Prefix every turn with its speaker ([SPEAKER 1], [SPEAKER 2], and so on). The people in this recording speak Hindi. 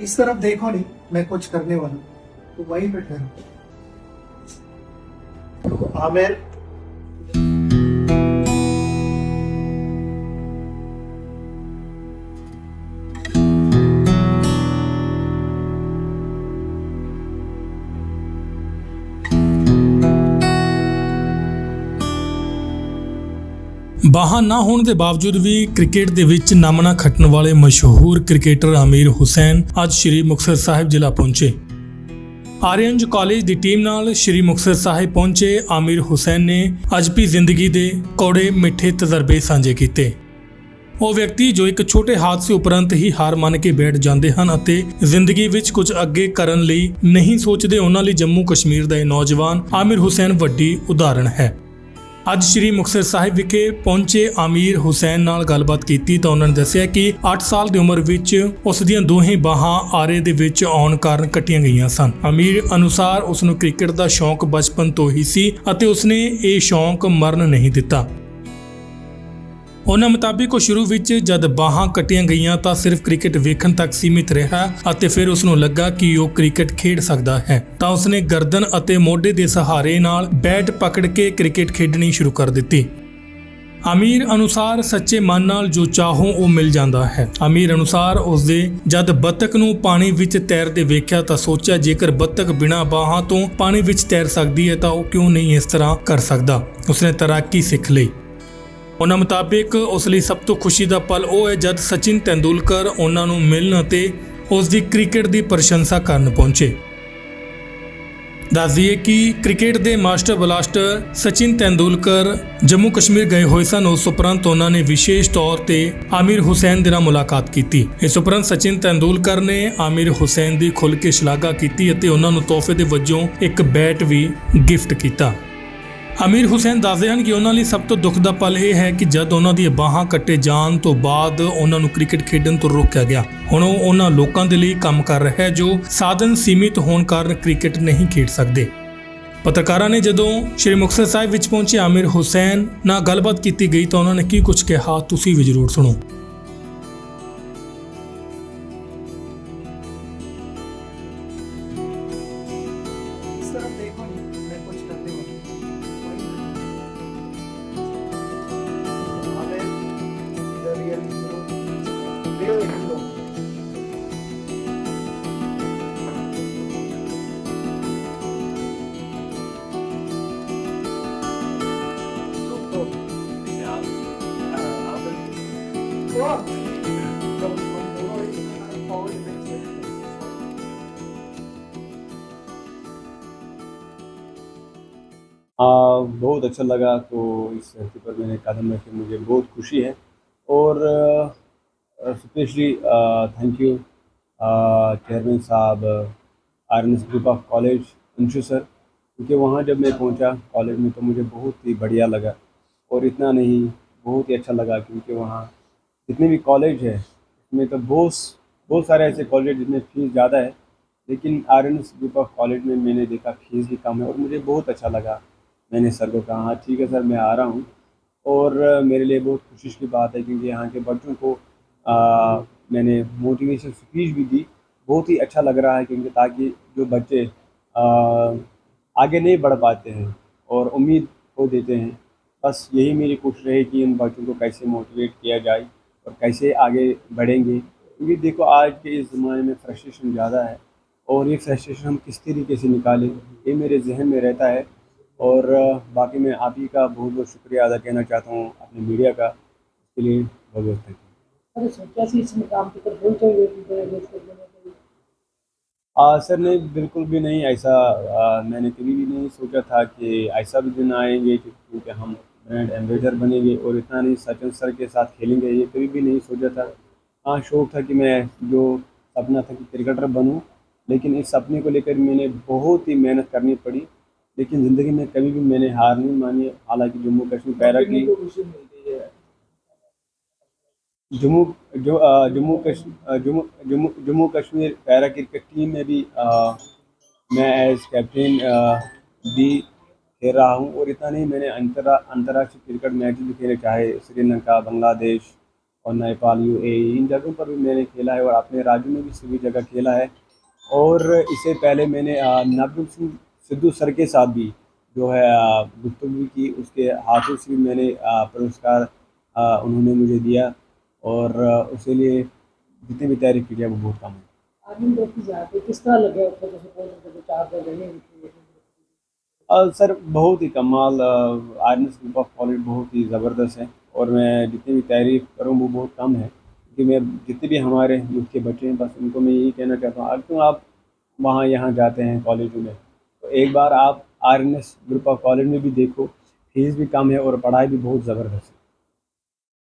[SPEAKER 1] इस तरफ़ देखो नहीं मैं कुछ करने वाला तो वहीं पे ठहरो। तो आमिर
[SPEAKER 2] ਬਾਹਾਂ ਨਾ ਹੋਣ ਦੇ ਬਾਵਜੂਦ ਵੀ ਕ੍ਰਿਕਟ ਦੇ ਵਿੱਚ ਨਾਮਣਾ ਖੱਟਣ ਵਾਲੇ ਮਸ਼ਹੂਰ ਕ੍ਰਿਕਟਰ ਆਮੀਰ ਹੁਸੈਨ ਅੱਜ ਸ਼੍ਰੀ ਮੁਕਤਸਰ ਸਾਹਿਬ ਜ਼ਿਲ੍ਹਾ ਪਹੁੰਚੇ। ਆਰੀਅਨਜ ਕਾਲਜ ਦੀ ਟੀਮ ਨਾਲ ਸ਼੍ਰੀ ਮੁਕਤਸਰ ਸਾਹਿਬ ਪਹੁੰਚੇ ਆਮਿਰ ਹੁਸੈਨ ਨੇ ਅੱਜ ਵੀ ਜ਼ਿੰਦਗੀ ਦੇ ਕੌੜੇ ਮਿੱਠੇ ਤਜਰਬੇ ਸਾਂਝੇ ਕੀਤੇ। ਉਹ ਵਿਅਕਤੀ ਜੋ ਇੱਕ ਛੋਟੇ ਹਾਦਸੇ ਉਪਰੰਤ ਹੀ ਹਾਰ ਮੰਨ ਕੇ ਬੈਠ ਜਾਂਦੇ ਹਨ ਅਤੇ ਜ਼ਿੰਦਗੀ ਵਿੱਚ ਕੁਝ ਅੱਗੇ ਕਰਨ ਲਈ ਨਹੀਂ ਸੋਚਦੇ, ਉਹਨਾਂ ਲਈ ਜੰਮੂ ਕਸ਼ਮੀਰ ਦਾ ਇਹ ਨੌਜਵਾਨ ਆਮਿਰ ਹੁਸੈਨ ਵੱਡੀ ਉਦਾਹਰਣ ਹੈ। ਅੱਜ ਸ਼੍ਰੀ ਮੁਕਤਸਰ ਸਾਹਿਬ ਵਿਖੇ ਪਹੁੰਚੇ ਆਮੀਰ ਹੁਸੈਨ ਨਾਲ ਗੱਲਬਾਤ ਕੀਤੀ ਤਾਂ ਉਹਨਾਂ ਨੇ ਦੱਸਿਆ ਕਿ 8 ਸਾਲ ਦੀ ਉਮਰ ਵਿੱਚ ਉਸ ਦੀਆਂ ਦੋਹੇ ਬਾਹਾਂ ਆਰੇ ਦੇ ਵਿੱਚ ਆਉਣ ਕਾਰਨ ਕੱਟੀਆਂ ਗਈਆਂ ਸਨ। ਆਮੀਰ ਅਨੁਸਾਰ ਉਸ ਨੂੰ ਕ੍ਰਿਕਟ ਦਾ ਸ਼ੌਂਕ ਬਚਪਨ ਤੋਂ ਹੀ ਸੀ ਅਤੇ ਉਸਨੇ ਇਹ ਸ਼ੌਂਕ ਮਰਨ ਨਹੀਂ ਦਿੱਤਾ। ਉਹਨਾਂ ਮੁਤਾਬਿਕ ਉਹ ਸ਼ੁਰੂ ਵਿੱਚ ਜਦ ਬਾਹਾਂ ਕੱਟੀਆਂ ਗਈਆਂ ਤਾਂ ਸਿਰਫ ਕ੍ਰਿਕਟ ਵੇਖਣ ਤੱਕ ਸੀਮਿਤ ਰਿਹਾ ਅਤੇ ਫਿਰ ਉਸ ਨੂੰ ਲੱਗਾ ਕਿ ਉਹ ਕ੍ਰਿਕਟ ਖੇਡ ਸਕਦਾ ਹੈ। ਤਾਂ ਉਸਨੇ ਗਰਦਨ ਅਤੇ ਮੋਢੇ ਦੇ ਸਹਾਰੇ ਨਾਲ ਬੈਟ ਪਕੜ ਕੇ ਕ੍ਰਿਕਟ ਖੇਡਣੀ ਸ਼ੁਰੂ ਕਰ ਦਿੱਤੀ। ਅਮੀਰ ਅਨੁਸਾਰ ਸੱਚੇ ਮਨ ਨਾਲ ਜੋ ਚਾਹੋ ਉਹ ਮਿਲ ਜਾਂਦਾ ਹੈ। ਅਮੀਰ ਅਨੁਸਾਰ ਉਸਦੇ ਜਦ ਬੱਤਕ ਨੂੰ ਪਾਣੀ ਵਿੱਚ ਤੈਰਦੇ ਵੇਖਿਆ ਤਾਂ ਸੋਚਿਆ, ਜੇਕਰ ਬੱਤਕ ਬਿਨਾਂ ਬਾਹਾਂ ਤੋਂ ਪਾਣੀ ਵਿੱਚ ਤੈਰ ਸਕਦੀ ਹੈ ਤਾਂ ਉਹ ਕਿਉਂ ਨਹੀਂ ਇਸ ਤਰ੍ਹਾਂ ਕਰ ਸਕਦਾ? ਉਸਨੇ ਤੈਰਾਕੀ ਸਿੱਖ ਲਈ। ਉਹਨਾਂ ਮੁਤਾਬਿਕ ਉਸ ਲਈ ਸਭ ਤੋਂ ਖੁਸ਼ੀ ਦਾ ਪਲ ਉਹ ਹੈ ਜਦ ਸਚਿਨ ਤੈਂਦੂਲਕਰ ਉਹਨਾਂ ਨੂੰ ਮਿਲਣ ਅਤੇ ਉਸ ਦੀ ਕ੍ਰਿਕਟ ਦੀ ਪ੍ਰਸ਼ੰਸਾ ਕਰਨ ਪਹੁੰਚੇ। ਦੱਸ ਦਈਏ ਕਿ ਕ੍ਰਿਕਟ ਦੇ ਮਾਸਟਰ ਬਲਾਸਟਰ ਸਚਿਨ ਤੈਂਦੂਲਕਰ ਜੰਮੂ ਕਸ਼ਮੀਰ ਗਏ ਹੋਏ ਸਨ, ਉਸ ਉਪਰੰਤ ਉਹਨਾਂ ਨੇ ਵਿਸ਼ੇਸ਼ ਤੌਰ ਤੇ ਆਮਿਰ ਹੁਸੈਨ ਦੇ ਨਾਲ ਮੁਲਾਕਾਤ ਕੀਤੀ। ਇਸ ਉਪਰੰਤ ਸਚਿਨ ਤੈਂਦੂਲਕਰ ਨੇ ਆਮਿਰ ਹੁਸੈਨ ਦੀ ਖੁੱਲ੍ਹ ਕੇ ਸ਼ਲਾਘਾ ਕੀਤੀ ਅਤੇ ਉਹਨਾਂ ਨੂੰ ਤੋਹਫੇ ਦੇ ਵਜੋਂ ਇੱਕ ਬੈਟ ਵੀ ਗਿਫਟ ਕੀਤਾ। ਅਮੀਰ ਹੁਸੈਨ ਦੱਸਦੇ ਹਨ ਕਿ ਉਹਨਾਂ ਲਈ ਸਭ ਤੋਂ ਦੁੱਖ ਦਾ ਪਲ ਇਹ ਹੈ ਕਿ ਜਦ ਉਹਨਾਂ ਦੀਆਂ ਬਾਹਾਂ ਕੱਟੇ ਜਾਣ ਤੋਂ ਬਾਅਦ ਉਹਨਾਂ ਨੂੰ ਕ੍ਰਿਕਟ ਖੇਡਣ ਤੋਂ ਰੋਕਿਆ ਗਿਆ। ਹੁਣ ਉਹ ਉਹਨਾਂ ਲੋਕਾਂ ਦੇ ਲਈ ਕੰਮ ਕਰ ਰਿਹਾ ਹੈ ਜੋ ਸਾਧਨ ਸੀਮਿਤ ਹੋਣ ਕਾਰਨ ਕ੍ਰਿਕਟ ਨਹੀਂ ਖੇਡ ਸਕਦੇ। ਪੱਤਰਕਾਰਾਂ ਨੇ ਜਦੋਂ ਸ਼੍ਰੀ ਮੁਕਤਸਰ ਸਾਹਿਬ ਵਿੱਚ ਪਹੁੰਚੇ ਆਮਿਰ ਹੁਸੈਨ ਨਾਲ ਗੱਲਬਾਤ ਕੀਤੀ ਗਈ ਤਾਂ ਉਹਨਾਂ ਨੇ ਕੀ ਕੁਝ ਕਿਹਾ, ਤੁਸੀਂ ਵੀ ਜ਼ਰੂਰ ਸੁਣੋ।
[SPEAKER 3] आ, बहुत अच्छा लगा तो इस धरती पर मैंने कदम रखे मुझे बहुत खुशी है। और स्पेशली थैंक यू चेयरमैन साहब R N group of college Anshu sir क्योंकि वहाँ जब मैं पहुँचा कॉलेज में तो मुझे बहुत ही बढ़िया लगा। और इतना नहीं बहुत ही अच्छा लगा क्योंकि वहाँ जितने भी कॉलेज है उसमें तो बहुत बहुत सारे ऐसे कॉलेज जिसमें फ़ीस ज़्यादा है। लेकिन R N group of college में मैंने देखा फ़ीस भी कम है और मुझे बहुत अच्छा लगा। मैंने सर को कहा हाँ ठीक है सर मैं आ रहा हूँ। और मेरे लिए बहुत खुशी की बात है क्योंकि यहाँ के बच्चों को आ, मैंने मोटिवेशन स्पीच भी दी। बहुत ही अच्छा लग रहा है क्योंकि ताकि जो बच्चे आ, आगे नहीं बढ़ पाते हैं और उम्मीद खो देते हैं। बस यही मेरी कोशिश रही कि इन बच्चों को कैसे मोटिवेट किया जाए और कैसे आगे बढ़ेंगे। क्योंकि देखो आज के इस ज़माने में फ्रस्ट्रेशन ज़्यादा है और ये फ्रस्ट्रेशन हम किस तरीके से निकालें ये मेरे जहन में रहता है। और बाकी मैं आप ही का बहुत बहुत शुक्रिया अदा कहना चाहता हूँ अपने मीडिया का। इसके लिए बहुत बहुत थैंक यू आ, सर नहीं बिल्कुल भी नहीं ऐसा आ, मैंने कभी भी नहीं सोचा था कि ऐसा भी दिन आएँगे कि क्योंकि हम ब्रांड एम्बेसडर बनेंगे और इतना नहीं सचिन सर के साथ खेलेंगे ये कभी भी नहीं सोचा था। हाँ शौक था कि मैं जो सपना था कि क्रिकेटर बनूं लेकिन इस सपने को लेकर मैंने बहुत ही मेहनत करनी पड़ी। लेकिन ज़िंदगी में कभी भी मैंने हार नहीं मानी। हालाँकि जम्मू कश्मीर पैरा की जम्मू जो जम्मू कश अ, Jammu Kashmir para cricket team में भी अ, मैं एज कैप्टन भी खेल रहा हूँ और इतना नहीं मैंने अंतरा अंतर्राष्ट्रीय क्रिकेट मैच भी खेले चाहे श्रीलंका बांग्लादेश और नेपाल यू ए इन जगहों पर भी मैंने खेला है और अपने राज्य में भी सभी जगह खेला है। और इससे पहले मैंने नवदीप सिंह सिद्धू सर के साथ भी जो है गुफ्तु की उसके हाथों से भी मैंने पुरस्कार उन्होंने मुझे दिया और उसके लिए जितनी भी तैयारी की है वो बहुत कम है। सर बहुत ही कमाल आर्मिस स्कूल ऑफ़ कॉलेज बहुत ही ज़बरदस्त है और मैं जितनी भी तारीफ़ करूँ वो बहुत कम है। क्योंकि मैं जितने भी हमारे यूथ के बच्चे हैं बस उनको मैं यही कहना चाहता हूँ क्यों आप वहाँ यहाँ जाते हैं कॉलेजों में तो एक बार आप आरएनएस ग्रुप ऑफ़ कॉलेज में भी देखो फ़ीस भी कम है और पढ़ाई भी बहुत ज़बरदस्त है।